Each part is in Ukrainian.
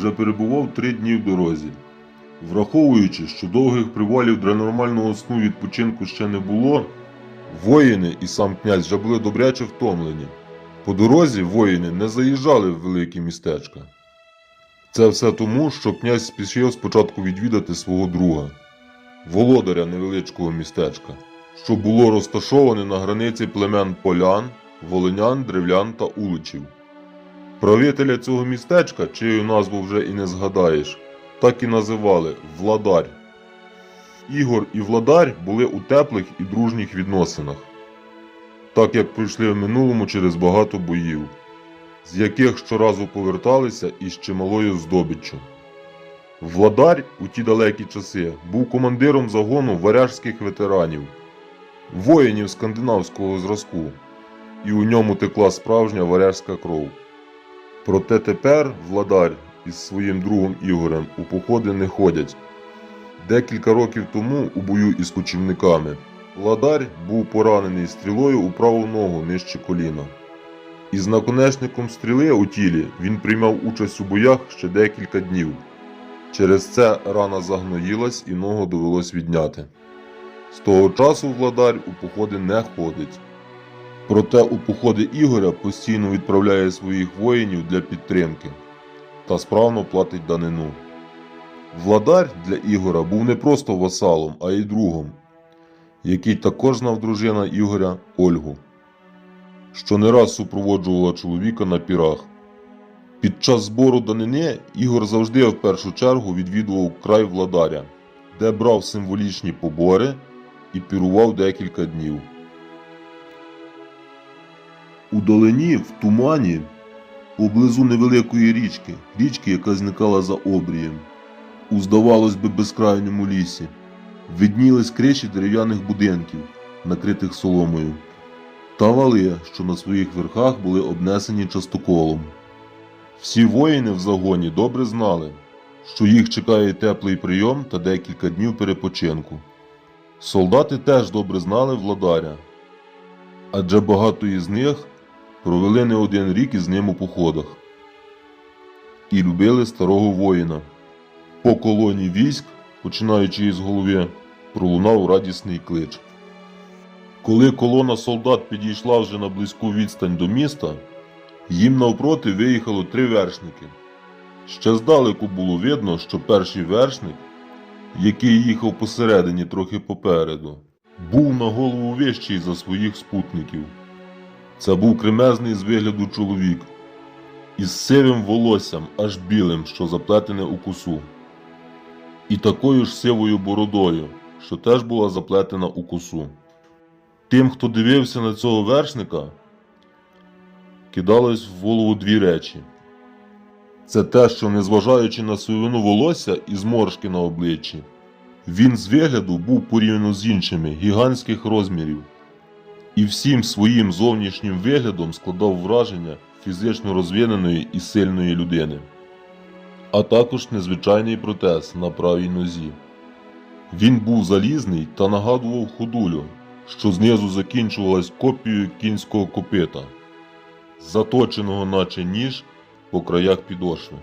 Вже перебував три дні в дорозі. Враховуючи, що довгих привалів для нормального сну відпочинку ще не було, воїни і сам князь вже були добряче втомлені. По дорозі воїни не заїжджали в великі містечка. Це все тому, що князь спішив спочатку відвідати свого друга, володаря невеличкого містечка, що було розташоване на границі племен полян, волинян, древлян та уличів. Правителя цього містечка, чию назву вже і не згадаєш, так і називали Владарь. Ігор і Владарь були у теплих і дружніх відносинах, так як пройшли в минулому через багато боїв, з яких щоразу поверталися із чималою здобиччю. Владарь у ті далекі часи був командиром загону варяжських ветеранів, воїнів скандинавського зразку, і у ньому текла справжня варяжська кров. Проте тепер Владарь із своїм другом Ігорем у походи не ходять. Декілька років тому у бою із кочівниками Владарь був поранений стрілою у праву ногу нижче коліна. Із наконечником стріли у тілі він приймав участь у боях ще декілька днів. Через це рана загноїлась і ногу довелось відняти. З того часу Владарь у походи не ходить. Проте у походи Ігоря постійно відправляє своїх воїнів для підтримки та справно платить данину. Владар для Ігора був не просто васалом, а й другом, який також знав дружина Ігоря Ольгу, що не раз супроводжувала чоловіка на пірах. Під час збору данини Ігор завжди в першу чергу відвідував край владаря, де брав символічні побори і пірував декілька днів. У долині, в тумані, поблизу невеликої річки, річки, яка зникала за обрієм, у, здавалось би, безкрайньому лісі, виднілись криші дерев'яних будинків, накритих соломою, та вали, що на своїх верхах були обнесені частоколом. Всі воїни в загоні добре знали, що їх чекає теплий прийом та декілька днів перепочинку. Солдати теж добре знали владаря, адже багато із них провели не один рік із ним у походах і любили старого воїна. По колоні військ, починаючи із голови, пролунав радісний клич. Коли колона солдат підійшла вже на близьку відстань до міста, їм навпроти виїхало три вершники. Ще здалеку було видно, що перший вершник, який їхав посередині трохи попереду, був на голову вищий за своїх спутників. Це був кремезний з вигляду чоловік, із сивим волоссям, аж білим, що заплетене у косу, і такою ж сивою бородою, що теж була заплетена у косу. Тим, хто дивився на цього вершника, кидалось в голову дві речі. Це те, що, незважаючи на сивину волосся і зморшки на обличчі, він з вигляду був порівняно з іншими гігантських розмірів і всім своїм зовнішнім виглядом складав враження фізично розвиненої і сильної людини, а також незвичайний протез на правій нозі. Він був залізний та нагадував ходулю, що знизу закінчувалась копією кінського копита, заточеного наче ніж по краях підошви.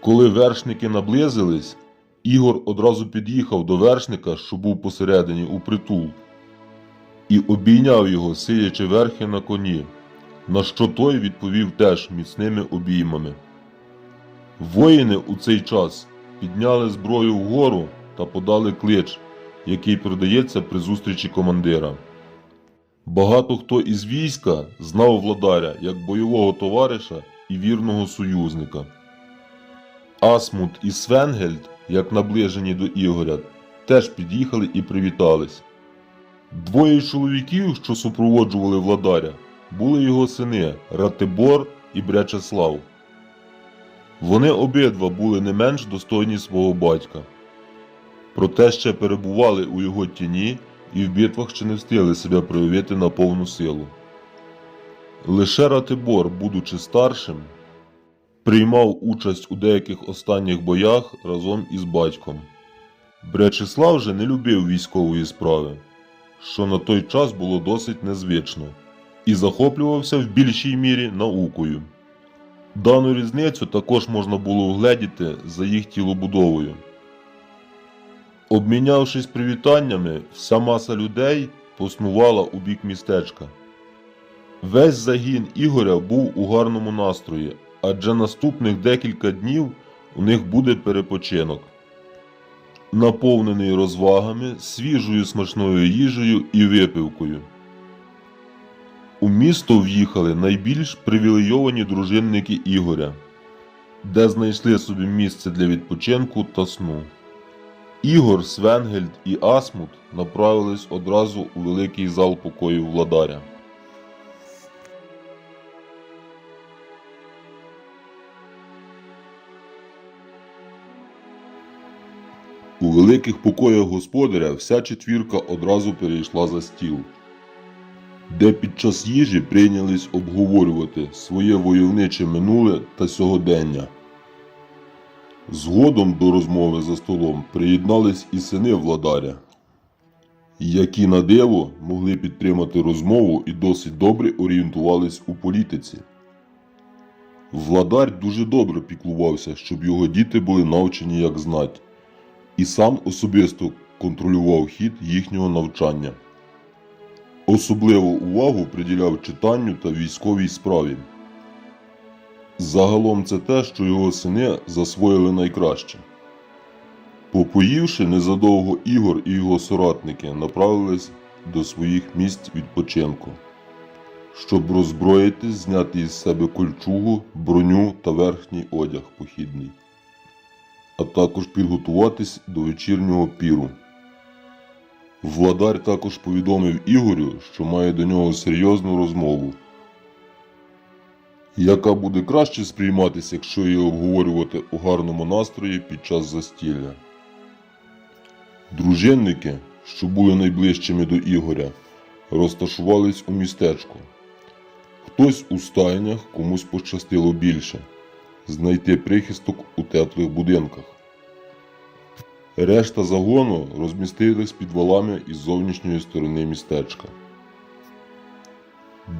Коли вершники наблизились, Ігор одразу під'їхав до вершника, що був посередині у притул, і обійняв його, сидячи верхи на коні, на що той відповів теж міцними обіймами. Воїни у цей час підняли зброю вгору та подали клич, який передається при зустрічі командира. Багато хто із війська знав владаря як бойового товариша і вірного союзника. Асмут і Свенгельд, як наближені до Ігоря, теж під'їхали і привітались. Двоє чоловіків, що супроводжували владаря, були його сини Ратибор і Брячеслав. Вони обидва були не менш достойні свого батька. Проте ще перебували у його тіні і в битвах ще не встигли себе проявити на повну силу. Лише Ратибор, будучи старшим, приймав участь у деяких останніх боях разом із батьком. Брячеслав же не любив військової справи, що на той час було досить незвично, і захоплювався в більшій мірі наукою. Дану різницю також можна було вгледіти за їх тілобудовою. Обмінявшись привітаннями, вся маса людей поснувала у бік містечка. Весь загін Ігоря був у гарному настрої, адже наступних декілька днів у них буде перепочинок, наповнений розвагами, свіжою смачною їжею і випивкою. У місто в'їхали найбільш привілейовані дружинники Ігоря, де знайшли собі місце для відпочинку та сну. Ігор, Свенгельд і Асмут направились одразу у великий зал покоїв владаря. У великих покоях господаря вся четвірка одразу перейшла за стіл, де під час їжі прийнялись обговорювати своє войовниче минуле та сьогодення. Згодом до розмови за столом приєднались і сини владаря, які на диво могли підтримати розмову і досить добре орієнтувались у політиці. Владар дуже добре піклувався, щоб його діти були навчені як знать, і сам особисто контролював хід їхнього навчання. Особливу увагу приділяв читанню та військовій справі. Загалом це те, що його сини засвоїли найкраще. Попоївши незадовго Ігор і його соратники направились до своїх місць відпочинку, щоб роззброїтись, зняти із себе кольчугу, броню та верхній одяг похідний, а також підготуватись до вечірнього піру. Владар також повідомив Ігорю, що має до нього серйозну розмову яка буде краще сприйматися, якщо її обговорювати у гарному настрої під час застілля. Дружинники, що були найближчими до Ігоря, розташувались у містечку. Хтось у стайнях комусь пощастило більше знайти прихисток у теплих будинках. Решта загону розмістились під валами із зовнішньої сторони містечка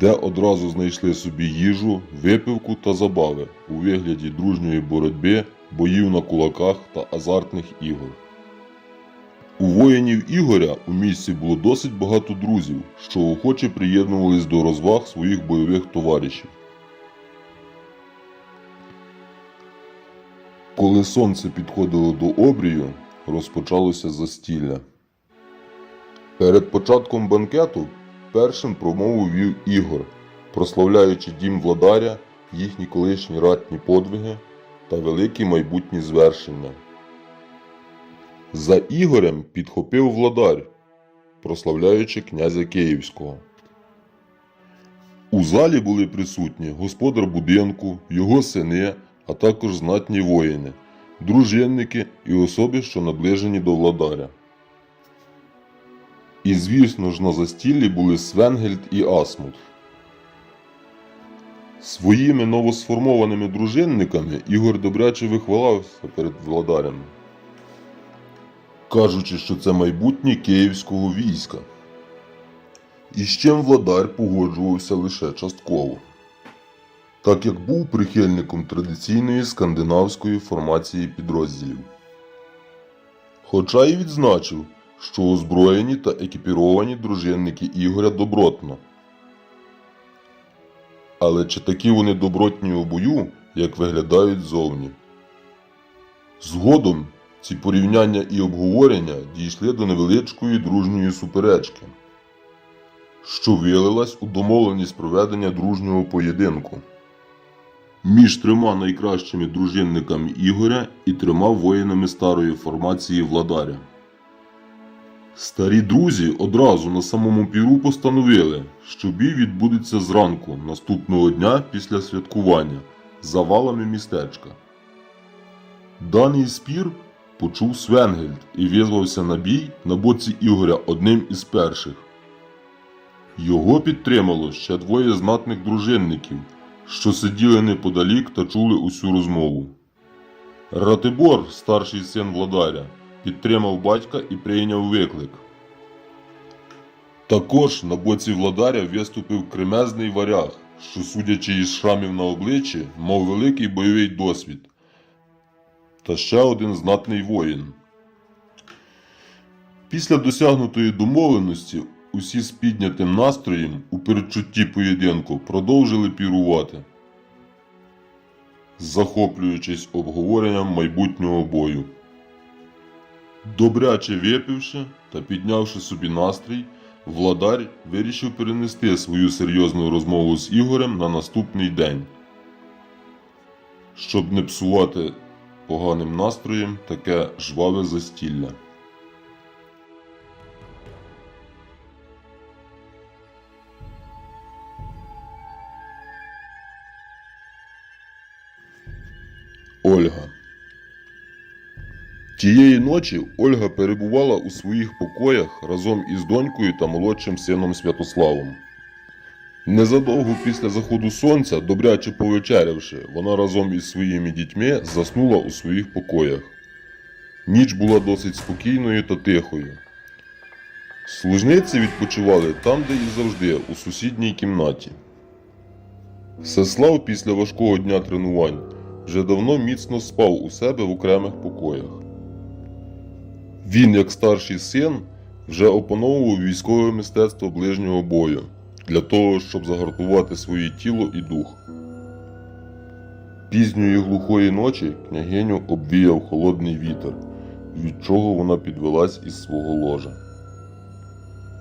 де одразу знайшли собі їжу, випивку та забави у вигляді дружньої боротьби, боїв на кулаках та азартних ігор. У воїнів Ігоря у місті було досить багато друзів, що охоче приєднувались до розваг своїх бойових товаришів. Коли сонце підходило до обрію, розпочалося застілля. Перед початком банкету Першим промову вів Ігор, прославляючи дім владаря, їхні колишні ратні подвиги та великі майбутні звершення. За Ігорем підхопив владар, прославляючи князя Київського. У залі були присутні господар будинку, його сини, а також знатні воїни, дружинники і особи, що наближені до владаря. І, звісно ж, на застіллі були Свенгельд і Асмут. Своїми новосформованими дружинниками Ігор добряче вихвалявся перед владарем, кажучи, що це майбутнє київського війська. І з чим владар погоджувався лише частково, так як був прихильником традиційної скандинавської формації підрозділів. Хоча й відзначив, що озброєні та екіпіровані дружинники Ігоря добротно. Але чи такі вони добротні у бою, як виглядають зовні? Згодом ці порівняння і обговорення дійшли до невеличкої дружньої суперечки, що вилилась у домовленість проведення дружнього поєдинку між трьома найкращими дружинниками Ігоря і трьома воїнами старої формації владаря. Старі друзі одразу на самому піру постановили, що бій відбудеться зранку наступного дня після святкування за валами містечка. Даний спір почув Свенгельд і визвався на бій на боці Ігоря одним із перших. Його підтримало ще двоє знатних дружинників, що сиділи неподалік та чули усю розмову. Ратибор, старший син владаря, підтримав батька і прийняв виклик. Також на боці владаря виступив кремезний варяг що, судячи із шрамів на обличчі, мав великий бойовий досвід. Та ще один знатний воїн. Після досягнутої домовленості усі з піднятим настроєм у передчутті поєдинку продовжили пірувати, захоплюючись обговоренням майбутнього бою. Добряче випивши та піднявши собі настрій, владар вирішив перенести свою серйозну розмову з Ігорем на наступний день, щоб не псувати поганим настроєм таке жваве застілля. Тієї ночі Ольга перебувала у своїх покоях разом із донькою та молодшим сином Святославом. Незадовго після заходу сонця, добряче повечерявши, вона разом із своїми дітьми заснула у своїх покоях. Ніч була досить спокійною та тихою. Служниці відпочивали там, де і завжди, у сусідній кімнаті. Всеслав після важкого дня тренувань вже давно міцно спав у себе в окремих покоях. Він, як старший син, вже опановував військове мистецтво ближнього бою для того, щоб загартувати своє тіло і дух. Пізньої глухої ночі княгиню обвіяв холодний вітер, від чого вона підвелась із свого ложа.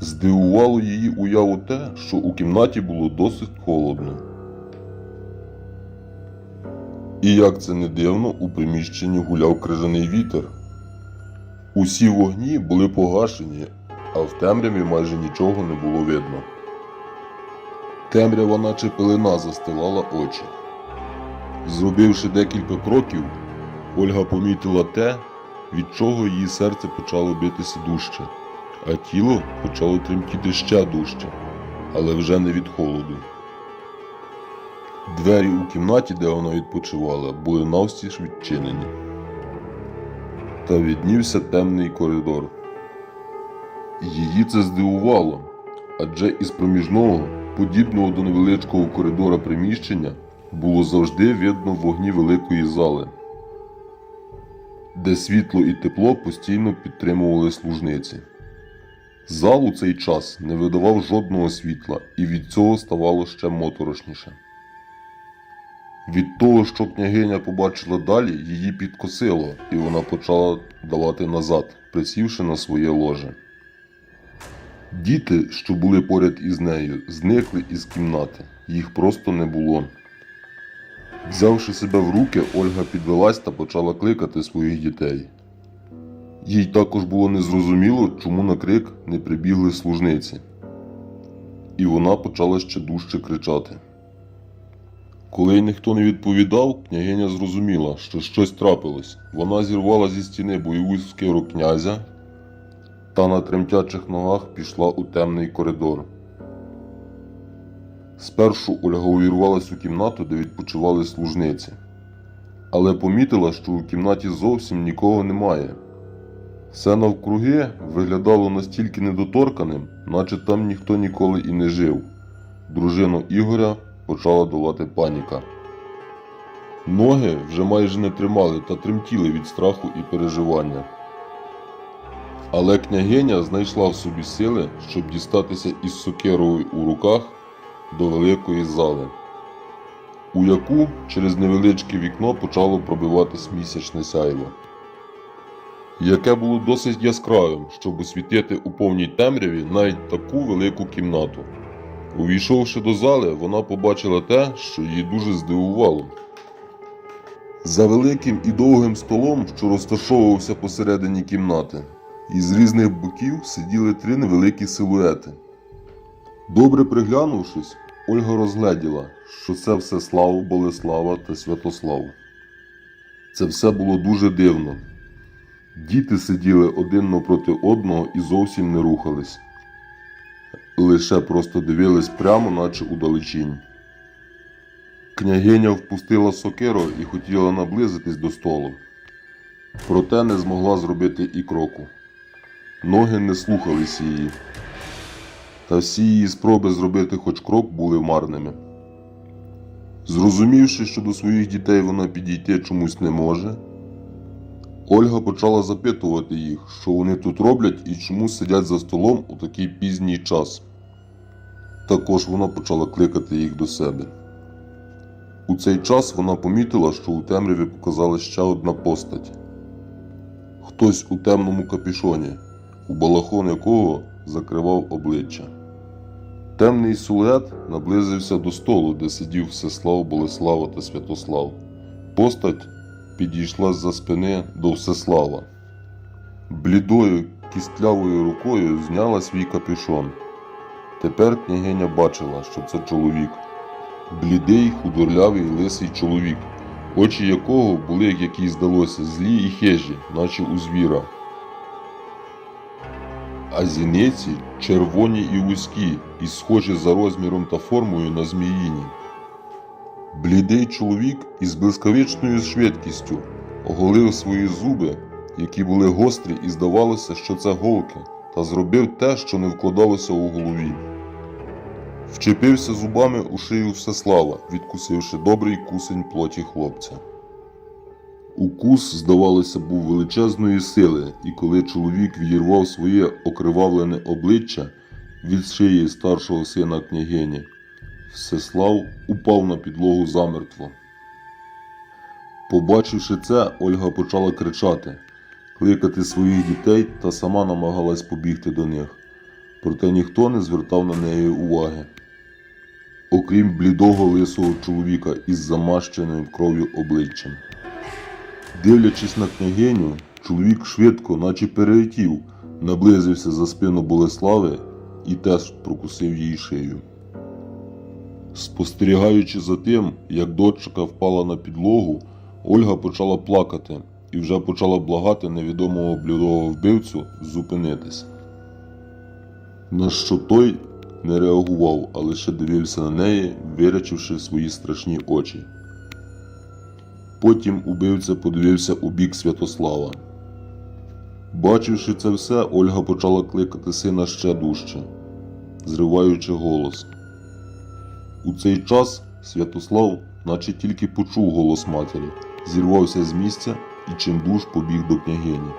Здивувало її уяву те, що у кімнаті було досить холодно. І як це не дивно, у приміщенні гуляв крижаний вітер. Усі вогні були погашені, а в темряві майже нічого не було видно. Темрява, наче пелена, застилала очі. Зробивши декілька кроків, Ольга помітила те, від чого її серце почало битися дужче, а тіло почало тремтіти ще дужче, але вже не від холоду. Двері у кімнаті, де вона відпочивала, були навстіж відчинені. Та віднівся темний коридор. Її це здивувало, адже із проміжного, подібного до невеличкого коридора приміщення, було завжди видно вогні великої зали, де світло і тепло постійно підтримували служниці. Зал у цей час не видавав жодного світла, і від цього ставало ще моторошніше. Від того, що княгиня побачила далі, її підкосило, і вона почала давати назад, присівши на своє ложе. Діти, що були поряд із нею, зникли із кімнати, їх просто не було. Взявши себе в руки, Ольга підвелась та почала кликати своїх дітей. Їй також було незрозуміло, чому на крик не прибігли служниці. І вона почала ще дужче кричати. Коли ніхто не відповідав, княгиня зрозуміла, що щось трапилось. Вона зірвала зі стіни бойову скиру князя та на тремтячих ногах пішла у темний коридор. Спершу Ольга увірвалась у кімнату, де відпочивали служниці, але помітила, що у кімнаті зовсім нікого немає. Все навкруги виглядало настільки недоторканим, наче там ніхто ніколи і не жив. Дружину Ігоря почала долати паніка. Ноги вже майже не тримали та тремтіли від страху і переживання. Але княгиня знайшла в собі сили, щоб дістатися із сокирою у руках до великої зали, у яку через невеличке вікно почало пробиватись місячне сяйво, яке було досить яскравим, щоб освітити у повній темряві навіть таку велику кімнату. Увійшовши до зали, вона побачила те, що її дуже здивувало. За великим і довгим столом, що розташовувався посередині кімнати, із різних боків сиділи три невеликі силуети. Добре приглянувшись, Ольга розгледіла, що це все Слава Болеслава та Святослав. Це все було дуже дивно. Діти сиділи один напроти одного і зовсім не рухались лише просто дивились прямо, наче удалечінь. Княгиня впустила сокиру і хотіла наблизитись до столу, проте не змогла зробити і кроку. Ноги не слухались її, та всі її спроби зробити хоч крок були марними. Зрозумівши, що до своїх дітей вона підійти чомусь не може, Ольга почала запитувати їх, що вони тут роблять і чому сидять за столом у такий пізній час. Також вона почала кликати їх до себе. У цей час вона помітила, що у темряві показала ще одна постать. Хтось у темному капюшоні, у балахон якого закривав обличчя. Темний силует наблизився до столу, де сидів Всеслав, Болеслава та Святослав. Постать підійшла з-за спини до Всеслава. Блідою кістлявою рукою зняла свій капюшон. Тепер княгиня бачила, що це чоловік. Блідий, худорлявий, лисий чоловік, очі якого були, як їй здалося, злі і хижі, наче у звіра. А зіниці червоні і вузькі, і схожі за розміром та формою на зміїні. Блідий чоловік із блискавичною швидкістю оголив свої зуби, які були гострі, і здавалося, що це голки, та зробив те, що не вкладалося у голові. Вчепився зубами у шию Всеслава, відкусивши добрий кусень плоті хлопця. Укус, здавалося, був величезної сили, і коли чоловік відірвав своє окривавлене обличчя від шиї старшого сина княгині, Всеслав упав на підлогу замертво. Побачивши це, Ольга почала кричати, кликати своїх дітей та сама намагалась побігти до них. Проте ніхто не звертав на неї уваги. Окрім блідого лисого чоловіка із замащеним кров'ю обличчям. Дивлячись на княгиню, чоловік швидко, наче перелетів, наблизився за спину Болеслави і теж прокусив її шию. Спостерігаючи за тим, як дочка впала на підлогу, Ольга почала плакати і вже почала благати невідомого блідого вбивцю зупинитись. На що той не реагував, а лише дивився на неї, вирячивши свої страшні очі. Потім убивця подивився у бік Святослава. Бачивши це все, Ольга почала кликати сина ще дужче, зриваючи голос. У цей час Святослав, наче тільки почув голос матері, зірвався з місця і чимдуж побіг до княгині.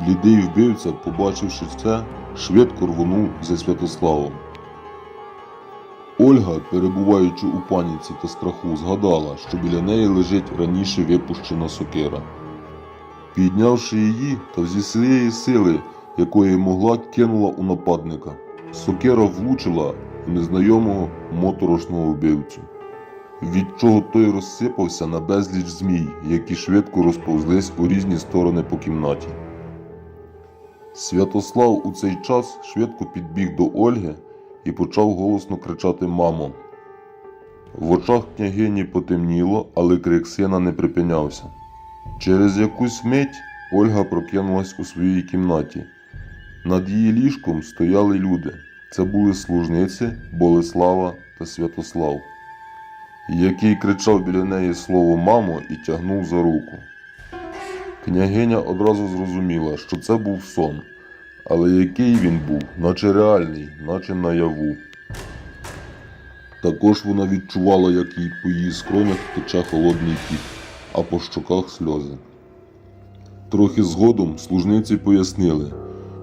Блідий вбивця, побачивши це, швидко рвонув за Святославом. Ольга, перебуваючи у паніці та страху, згадала, що біля неї лежить раніше випущена сокира. Піднявши її та зі своєї сили, якої могла, кинула у нападника. Сокира влучила в незнайомого моторошного вбивцю, від чого той розсипався на безліч змій, які швидко розповзлись у різні сторони по кімнаті. Святослав у цей час швидко підбіг до Ольги і почав голосно кричати Мамо. В очах княгині потемніло, але крик сина не припинявся. Через якусь мить Ольга прокинулась у своїй кімнаті. Над її ліжком стояли люди. Це були служниці Болеслава та Святослав, який кричав біля неї слово мамо і тягнув за руку. Княгиня одразу зрозуміла, що це був сон, але який він був, наче реальний, наче наяву. Також вона відчувала, як їй по її скронях тече холодний піт, а по щоках сльози. Трохи згодом служниці пояснили,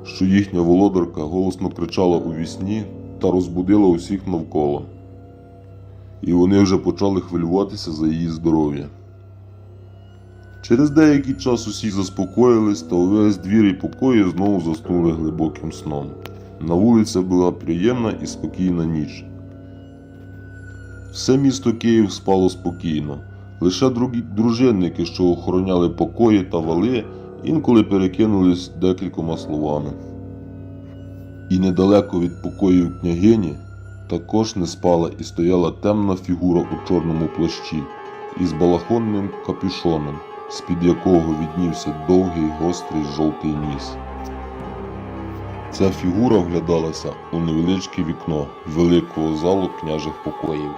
що їхня володарка голосно кричала у вісні та розбудила усіх навколо. І вони вже почали хвилюватися за її здоров'я. Через деякий час усі заспокоїлись, та увесь двір і покої знову заснули глибоким сном. На вулиці була приємна і спокійна ніч. Все місто Київ спало спокійно. Лише дружинники, що охороняли покої та вали, інколи перекинулись декількома словами. І недалеко від покоїв княгині також не спала і стояла темна фігура у чорному плащі із балахонним капюшоном, з-під якого віднівся довгий гострий жовтий ніс. Ця фігура вглядалася у невеличке вікно великого залу княжих покоїв.